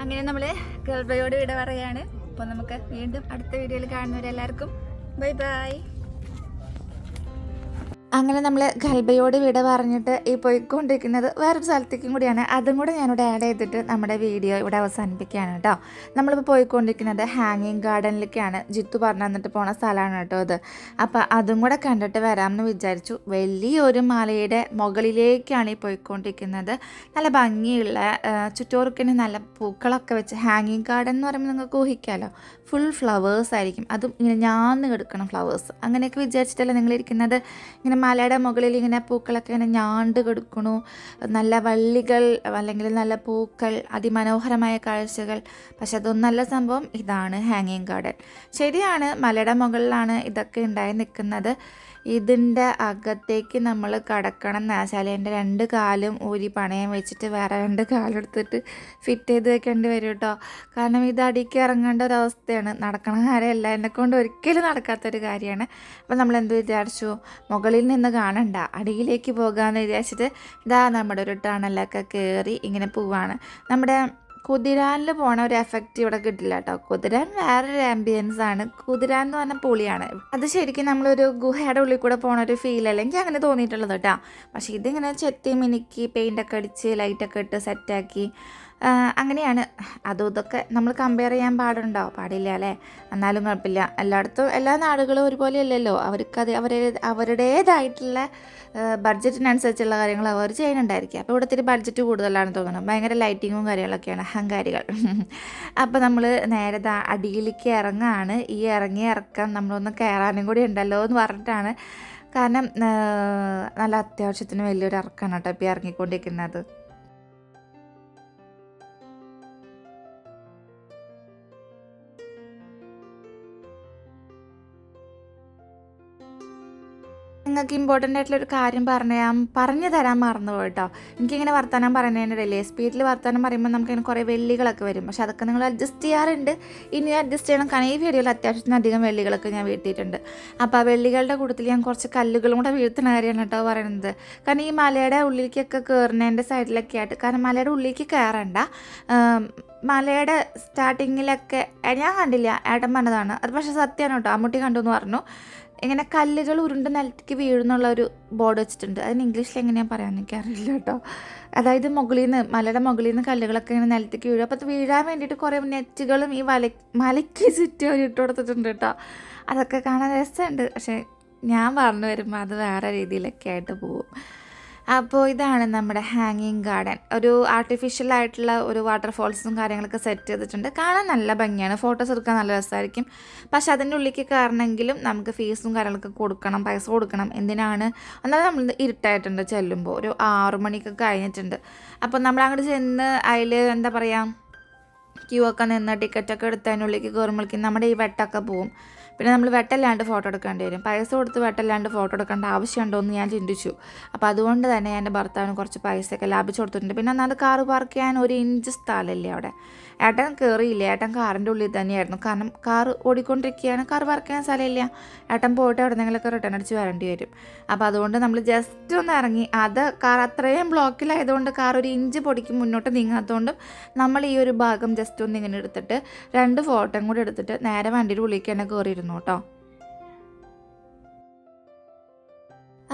അങ്ങനെ നമ്മൾ കൽബയോട് വിട പറയാണ്. അപ്പോൾ നമുക്ക് വീണ്ടും അടുത്ത വീഡിയോയിൽ കാണുന്നവരെല്ലാവർക്കും ബൈ ബൈ. അങ്ങനെ നമ്മൾ ഗൽബയോട് വിട പറഞ്ഞിട്ട് ഈ പോയിക്കൊണ്ടിരിക്കുന്നത് വേറൊരു സ്ഥലത്തേക്കും കൂടിയാണ്. അതും കൂടെ ഞാനിവിടെ ആഡ് ചെയ്തിട്ട് നമ്മുടെ വീഡിയോ ഇവിടെ അവസാനിപ്പിക്കുകയാണ് കേട്ടോ നമ്മളിപ്പോൾ പോയിക്കൊണ്ടിരിക്കുന്നത് ഹാങ്ങിങ് ഗാർഡനിലേക്കാണ് ജിത്തു പറഞ്ഞു തന്നിട്ട് പോണ സ്ഥലമാണ് കേട്ടോ അത്. അപ്പോൾ അതും കൂടെ കണ്ടിട്ട് വരാമെന്ന് വിചാരിച്ചു. വലിയൊരു മലയുടെ മുകളിലേക്കാണ് ഈ പോയിക്കൊണ്ടിരിക്കുന്നത്. നല്ല ഭംഗിയുള്ള ചുറ്റോർക്കിന് നല്ല പൂക്കളൊക്കെ വെച്ച് ഹാങ്ങിങ് ഗാർഡൻ എന്ന് പറയുമ്പോൾ നിങ്ങൾക്ക് ഊഹിക്കാമല്ലോ ഫുൾ ഫ്ലവേഴ്സ് ആയിരിക്കും. അതും ഇങ്ങനെ ഞാന്ന് കിടക്കണം ഫ്ലവേഴ്സ് അങ്ങനെയൊക്കെ വിചാരിച്ചിട്ടല്ല നിങ്ങളിരിക്കുന്നത്? ഇങ്ങനെ മലയുടെ മുകളിൽ ഇങ്ങനെ പൂക്കളൊക്കെ ഇങ്ങനെ ഞാണ്ട് കൊടുക്കണു. നല്ല വള്ളികൾ അല്ലെങ്കിൽ നല്ല പൂക്കൾ അതിമനോഹരമായ കാഴ്ചകൾ. പക്ഷെ അതൊന്നല്ല സംഭവം. ഇതാണ് ഹാങ്ങിങ് ഗാർഡൻ ശരിയാണ് മലയുടെ മുകളിലാണ് ഇതൊക്കെ ഉണ്ടായി നിൽക്കുന്നത്. ഇതിന്റെ അകത്തേക്ക് നമ്മൾ കടക്കണം എന്ന് വെച്ചാൽ എന്റെ രണ്ട് കാലും ഊരി പണയം വെച്ചിട്ട് വേറെ രണ്ട് കാലെടുത്തിട്ട് ഫിറ്റ് ചെയ്ത് വെക്കേണ്ടി വരും കേട്ടോ കാരണം ഇത് അടിക്ക് ഇറങ്ങേണ്ട ഒരവസ്ഥയാണ് നടക്കണ കാര്യമല്ല എന്നെ കൊണ്ട് ഒരിക്കലും നടക്കാത്തൊരു കാര്യമാണ്. അപ്പോൾ നമ്മൾ എന്ത് വിചാരിച്ചു? മുകളിൽ നിന്ന് കാണണ്ട അടിയിലേക്ക് പോകാമെന്ന് വിചാരിച്ചിട്ട് ഇതാ നമ്മുടെ ഒരു ടണലൊക്കെ കയറി ഇങ്ങനെ പോവാണ്. നമ്മുടെ കുതിരാനിൽ പോണ ഒരു എഫക്റ്റ് ഇവിടെ കിട്ടില്ല കേട്ടോ കുതിരാൻ വേറൊരു ആംബിയൻസ് ആണ്. കുതിരാൻ എന്ന് പറഞ്ഞ പൊളിയാണ്. അത് ശരിക്കും നമ്മളൊരു ഗുഹയുടെ ഉള്ളിൽ കൂടെ പോണ ഒരു ഫീൽ അല്ല എനിക്ക് അങ്ങനെ തോന്നിയിട്ടുള്ളത് കേട്ടോ പക്ഷേ ഇതിങ്ങനെ ചെത്തി മിനുക്കി പെയിന്റൊക്കെ അടിച്ച് ലൈറ്റൊക്കെ ഇട്ട് സെറ്റാക്കി അങ്ങനെയാണ്. അതും ഇതൊക്കെ നമ്മൾ കമ്പയർ ചെയ്യാൻ പാടുണ്ടോ പാടില്ല അല്ലേ? എന്നാലും കുഴപ്പമില്ല. എല്ലായിടത്തും എല്ലാ നാടുകളും ഒരുപോലെ അല്ലല്ലോ അവർക്കത് അവരെ അവരുടേതായിട്ടുള്ള ബഡ്ജറ്റിനനുസരിച്ചുള്ള കാര്യങ്ങൾ അവർ ചെയ്യുന്നുണ്ടായിരിക്കും. അപ്പോൾ ഇവിടെ ഇത്തിരി ബഡ്ജറ്റ് കൂടുതലാണ് തോന്നുന്നത് ഭയങ്കര ലൈറ്റിങ്ങും കാര്യങ്ങളൊക്കെയാണ്. അഹങ്കാരികൾ. അപ്പോൾ നമ്മൾ നേരെ അടിയിലേക്ക് ഇറങ്ങാണ്. ഈ ഇറങ്ങി ഇറക്കം നമ്മളൊന്ന് കയറാനും കൂടി ഉണ്ടല്ലോ എന്ന് പറഞ്ഞിട്ടാണ്. കാരണം നല്ല അത്യാവശ്യത്തിന് വലിയൊരു ഇറക്കാണ് കേട്ടോ ഇപ്പോൾ ഇറങ്ങിക്കൊണ്ടിരിക്കുന്നത്. നിങ്ങൾക്ക് ഇമ്പോർട്ടന്റ് ആയിട്ടുള്ള ഒരു കാര്യം തരാം പറഞ്ഞു തരാൻ മറന്നു കേട്ടോ എനിക്കിങ്ങനെ വർത്തമാനം പറയുന്നതിന്റെ ഇടയിലേ സ്പീഡിൽ വർത്തമാനം പറയുമ്പോൾ നമുക്കിങ്ങനെ കുറേ വെള്ളികളൊക്കെ വരും. പക്ഷെ അതൊക്കെ നിങ്ങൾ അഡ്ജസ്റ്റ് ചെയ്യാറുണ്ട്. ഇനി അഡ്ജസ്റ്റ് ചെയ്യണം. കാരണം ഈ വീഡിയോയിൽ അത്യാവശ്യത്തിന് അധികം വെള്ളികളൊക്കെ ഞാൻ വീട്ടിയിട്ടുണ്ട് അപ്പോൾ ആ വെള്ളികളുടെ കൂട്ടത്തിൽ ഞാൻ കുറച്ച് കല്ലുകളും കൂടെ വീഴ്ത്തുന്ന കാര്യമാണ് കേട്ടോ പറയുന്നത്. കാരണം ഈ മലയുടെ ഉള്ളിലേക്കൊക്കെ കയറുന്നതിന്റെ സൈഡിലൊക്കെ ആയിട്ട് കാരണം മലയുടെ ഉള്ളിലേക്ക് കയറണ്ട മലയുടെ സ്റ്റാർട്ടിങ്ങിലൊക്കെ ഞാൻ കണ്ടില്ല. ഏട്ടൻ പറഞ്ഞതാണ്. അത് പക്ഷേ സത്യമാണ് കേട്ടോ അമ്മൂട്ടി കണ്ടു എന്ന് പറഞ്ഞു. ഇങ്ങനെ കല്ലുകൾ ഉരുണ്ട് നിലത്തേക്ക് വീഴുന്നുള്ള ഒരു ബോർഡ് വെച്ചിട്ടുണ്ട്. അതിന് ഇംഗ്ലീഷിൽ എങ്ങനെയാണ് പറയാൻ എനിക്കറിയില്ല കേട്ടോ അതായത് മുകളിൽ നിന്ന് മലയുടെ മുകളിൽ നിന്ന് കല്ലുകളൊക്കെ ഇങ്ങനെ നിലത്തേക്ക് വീഴും. അപ്പോൾ അത് വീഴാൻ വേണ്ടിയിട്ട് കുറേ നെറ്റുകളും ഈ വല മലയ്ക്ക് ചുറ്റി അവർ ഇട്ട് കൊടുത്തിട്ടുണ്ട് കേട്ടോ അതൊക്കെ കാണാൻ രസമുണ്ട് പക്ഷേ ഞാൻ പറഞ്ഞു വരുമ്പോൾ അത് വേറെ രീതിയിലൊക്കെ ആയിട്ട് പോകും. അപ്പോൾ ഇതാണ് നമ്മുടെ ഹാങ്ങിങ് ഗാർഡൻ ഒരു ആർട്ടിഫിഷ്യൽ ആയിട്ടുള്ള ഒരു വാട്ടർഫോൾസും കാര്യങ്ങളൊക്കെ സെറ്റ് ചെയ്തിട്ടുണ്ട്. കാണാൻ നല്ല ഭംഗിയാണ്. ഫോട്ടോസ് എടുക്കാൻ നല്ല രസമായിരിക്കും. പക്ഷേ അതിന്റെ ഉള്ളിലേക്ക് കയറണമെങ്കിലും നമുക്ക് ഫീസും കാര്യങ്ങളൊക്കെ കൊടുക്കണം പൈസ കൊടുക്കണം എന്തിനാണ്? എന്നാൽ നമ്മൾ ഇരുട്ടായിട്ടുണ്ട് ചെല്ലുമ്പോൾ. ഒരു ആറു മണിയൊക്കെ കഴിഞ്ഞിട്ടുണ്ട്. അപ്പോൾ നമ്മൾ അങ്ങോട്ട് ചെന്ന് അതിൽ എന്താ പറയുക ക്യൂ ഒക്കെ നിന്ന് ടിക്കറ്റൊക്കെ എടുത്തതിനുള്ളിലേക്ക് കയറുമ്പോഴേക്കും നമ്മുടെ ഈ വെട്ടൊക്കെ പോവും. പിന്നെ നമ്മൾ വെട്ടല്ലാണ്ട് ഫോട്ടോ എടുക്കേണ്ടി വരും. പൈസ കൊടുത്ത് വെട്ടല്ലാണ്ട് ഫോട്ടോ എടുക്കേണ്ട ആവശ്യമുണ്ടോ എന്ന് ഞാൻ ചിന്തിച്ചു. അപ്പോൾ അതുകൊണ്ട് തന്നെ എന്റെ ഭർത്താവിന് കുറച്ച് പൈസയൊക്കെ ലാഭിച്ചു കൊടുത്തിട്ടുണ്ട്. പിന്നെ ഒന്നാമത് കാറ് പാർക്ക് ചെയ്യാൻ ഒരു ഇഞ്ച് സ്ഥലമില്ലേ അവിടെ? ഏട്ടൻ കയറിയില്ല ഏട്ടൻ കാറിന്റെ ഉള്ളിൽ തന്നെയായിരുന്നു. കാരണം കാർ ഓടിക്കൊണ്ടിരിക്കുകയാണ്. കാർ വർക്ക് ചെയ്യാൻ സ്ഥലമില്ല. ഏട്ടൻ പോയിട്ട് എവിടെന്നെങ്കിലൊക്കെ റിട്ടേൺ അടിച്ച് വരേണ്ടി വരും. അപ്പോൾ അതുകൊണ്ട് നമ്മൾ ജസ്റ്റ് ഒന്ന് ഇറങ്ങി. അത് കാർ അത്രയും ബ്ലോക്കിലായതുകൊണ്ട് കാർ ഒരു ഇഞ്ച് പൊടിക്ക് മുന്നോട്ട് നീങ്ങാത്തതുകൊണ്ടും നമ്മൾ ഈ ഒരു ഭാഗം ജസ്റ്റ് ഒന്ന് ഇങ്ങനെ എടുത്തിട്ട് രണ്ട് ഫോട്ടോയും കൂടി എടുത്തിട്ട് നേരെ വണ്ടിയുടെ ഉള്ളിലേക്ക് തന്നെ കയറിയിരുന്നു കേട്ടോ.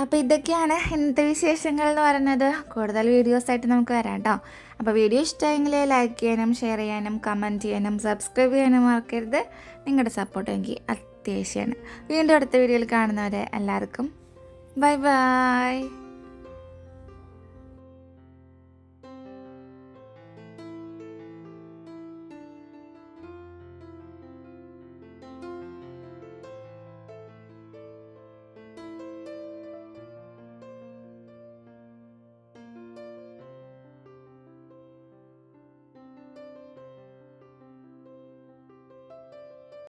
അപ്പോൾ ഇതൊക്കെയാണ് ഇന്നത്തെ വിശേഷങ്ങൾ എന്ന് പറയുന്നത്. കൂടുതൽ വീഡിയോസായിട്ട് നമുക്ക് വരാം കേട്ടോ അപ്പോൾ വീഡിയോ ഇഷ്ടമെങ്കിൽ ലൈക്ക് ചെയ്യാനും ഷെയർ ചെയ്യാനും കമന്റ് ചെയ്യാനും സബ്സ്ക്രൈബ് ചെയ്യാനും മറക്കരുത്. നിങ്ങളുടെ സപ്പോർട്ട് എനിക്ക് അത്യാവശ്യമാണ്. വീണ്ടും അടുത്ത വീഡിയോയിൽ കാണുന്നവരെ എല്ലാവർക്കും ബൈ ബൈ